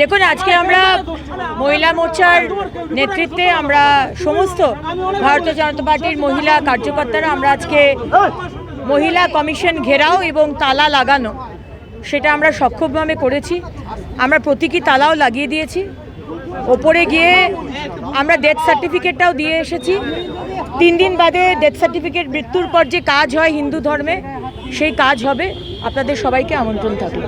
দেখুন, আজকে আমরা মহিলা মোর্চার নেতৃত্বে আমরা সমস্ত ভারতীয় জনতা পার্টির মহিলা কার্যকর্তারা আমরা আজকে মহিলা কমিশন ঘেরাও এবং তালা লাগানো, সেটা আমরা সক্ষমভাবে করেছি। আমরা প্রতীকী তালাও লাগিয়ে দিয়েছি। ওপরে গিয়ে আমরা ডেথ সার্টিফিকেটটাও দিয়ে এসেছি। তিন দিন বাদে ডেথ সার্টিফিকেট মৃত্যুর পর যে কাজ হয় হিন্দু ধর্মে সেই কাজ হবে। আপনাদের সবাইকে আমন্ত্রণ থাকল।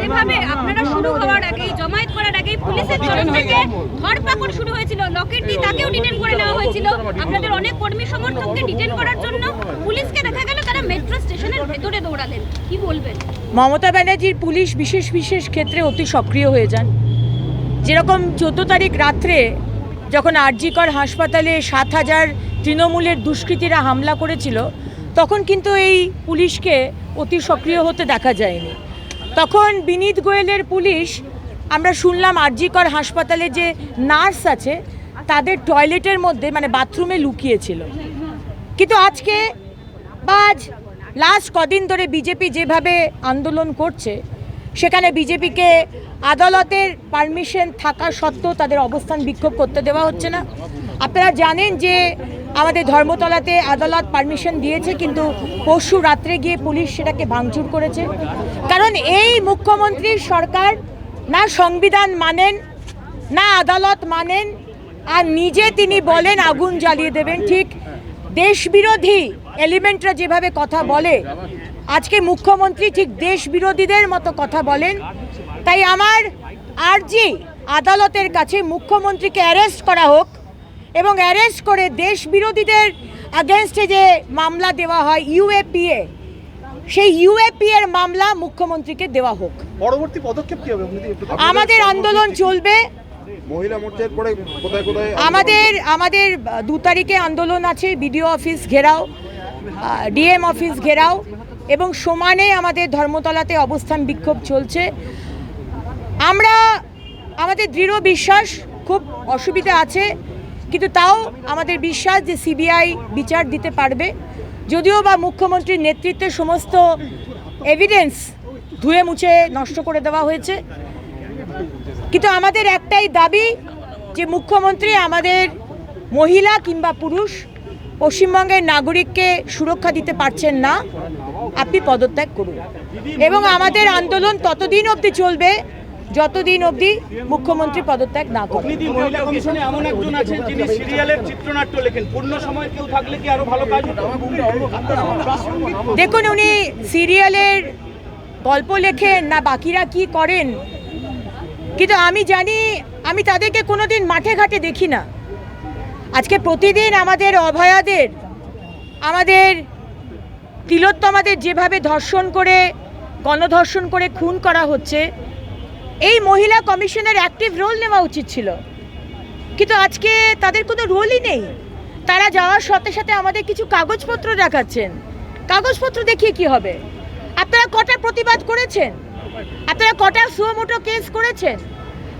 যেভাবে আপনারা শুরু হওয়ার আগেই জমায়েত করার আগেই পুলিশের তরফ থেকে ধরপাকড় শুরু হয়েছিল লকেট তাকেও ডিটেন করে নেওয়া হয়েছিল। আপনাদের অনেক কর্মী সমর্থককে ডিটেন করার জন্য পুলিশকে দেখা গেল তারা মেট্রো স্টেশনের ভেতরে দৌড়ালেন। কি বলবেন? মমতা ব্যানার্জির পুলিশ বিশেষ বিশেষ ক্ষেত্রে অতি সক্রিয় হয়ে যান। যেরকম চোদ্দ তারিখ রাত্রে যখন আরজিকর হাসপাতালে সাত হাজার তৃণমূলের দুষ্কৃতীরা হামলা করেছিল তখন কিন্তু এই পুলিশকে অতি সক্রিয় হতে দেখা যায়নি। তখন বিনীত গোয়েলের পুলিশ, আমরা শুনলাম আরজিকর হাসপাতালে যে নার্স আছে, তাদের টয়লেটের মধ্যে মানে বাথরুমে লুকিয়েছিল। কিন্তু আজকে আজ লাস্ট কদিন ধরে বিজেপি যেভাবে আন্দোলন করছে, সেখানে বিজেপিকে আদালতের পারমিশন থাকা সত্ত্বেও তাদের অবস্থান বিক্ষোভ করতে দেওয়া হচ্ছে না। আপনারা জানেন যে আমাদের ধর্মতলাতে আদালত পারমিশন দিয়েছে, কিন্তু পরশু রাত্রে গিয়ে পুলিশ সেটাকে ভাঙচুর করেছে। কারণ এই মুখ্যমন্ত্রীর সরকার না সংবিধান মানেন, না আদালত মানেন, আর নিজে তিনি বলেন আগুন জ্বালিয়ে দেবেন। ঠিক দেশবিরোধী এলিমেন্টরা যেভাবে কথা বলে, আজকে মুখ্যমন্ত্রী ঠিক দেশ বিরোধীদের মতো কথা বলেন। তাই আমার আর্জি আদালতের কাছে মুখ্যমন্ত্রীকে অ্যারেস্ট করা হোক। এবং অ্যারেস্ট করে দেশ বিরোধীদের আগেনস্টে যে মামলা দেওয়া হয় ইউএপিএ সেই ইউএপি এর মামলা মুখ্যমন্ত্রীকে দেওয়া হোক। পরবর্তী পদক্ষেপ কি হবে? আমাদের আন্দোলন চলবে। মহিলা মোর্চার পরে কোথায় কোথায় আমাদের আমাদের দু তারিখে আন্দোলন আছে বিডিও অফিস ঘেরাও ডিএম অফিস ঘেরাও এবং সমানে আমাদের ধর্মতলাতে অবস্থান বিক্ষোভ চলছে। আমরা আমাদের দৃঢ় বিশ্বাস খুব অসুবিধা আছে। কিন্তু তাও আমাদের বিশ্বাস যে সিবিআই বিচার দিতে পারবে। যদিও বা মুখ্যমন্ত্রীর নেতৃত্বে সমস্ত এভিডেন্স ধুয়ে মুছে নষ্ট করে দেওয়া হয়েছে। কিন্তু আমাদের একটাই দাবি যে মুখ্যমন্ত্রী আমাদের মহিলা কিংবা পুরুষ পশ্চিমবঙ্গের নাগরিককে সুরক্ষা দিতে পারছেন না। আপনি পদত্যাগ করুন। এবং আমাদের আন্দোলন ততদিন অবধি চলবে যতদিন অবধি মুখ্যমন্ত্রী পদত্যাগ না করেন মহিলা কমিশনে এমন একজন আছেন যিনি সিরিয়ালের চিত্রনাট্য লেখেন। পূর্ণ সময় কেউ থাকলে কি আরও ভালো কাজ দেখুন উনি সিরিয়ালের গল্প লেখেন না বাকিরা কি করেন? কিন্তু আমি জানি আমি তাদেরকে কোনোদিন মাঠে ঘাটে দেখি না। আজকে প্রতিদিন আমাদের অভয়াদের আমাদের তিলোত্তমাদের যেভাবে ধর্ষণ করে গণধর্ষণ করে খুন করা হচ্ছে এই মহিলা কমিশনের অ্যাক্টিভ রোল নেওয়া উচিত ছিল। কিন্তু আজকে তাদের কোনো রোলই নেই। তারা যাওয়ার সাথে সাথে আমাদের কিছু কাগজপত্র দেখাচ্ছেন। কাগজপত্র দেখিয়ে কি হবে? আপনারা কটা প্রতিবাদ করেছেন? আপনারা কটা সুমোটো কেস করেছেন?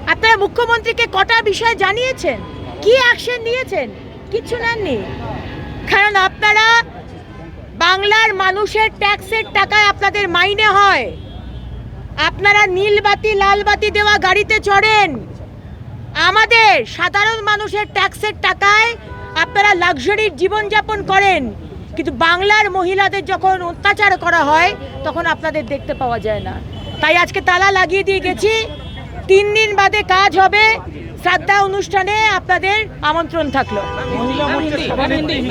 আপনারা মুখ্যমন্ত্রীকে কটা বিষয় জানিয়েছেন? কি অ্যাকশন নিয়েছেন? কিচ্ছু নেননি। কারণ আপনারা বাংলার মানুষের ট্যাক্সের টাকায় আপনাদের মাইনে হয়। আপনারা নীল বাতি, লাল বাতি দেওয়া গাড়িতে চড়েন। আমাদের সাধারণ মানুষের ট্যাক্সের টাকায় আপনারা লাক্সারির জীবনযাপন করেন। কিন্তু বাংলার মহিলাদের যখন অত্যাচার করা হয়, তখন আপনাদের দেখতে পাওয়া যায় না। তাই আজকে তালা লাগিয়ে দিয়ে গেছি। তিন দিন বাদে কাজ হবে। শ্রাদ্ধা অনুষ্ঠানে আপনাদের আমন্ত্রণ থাকল।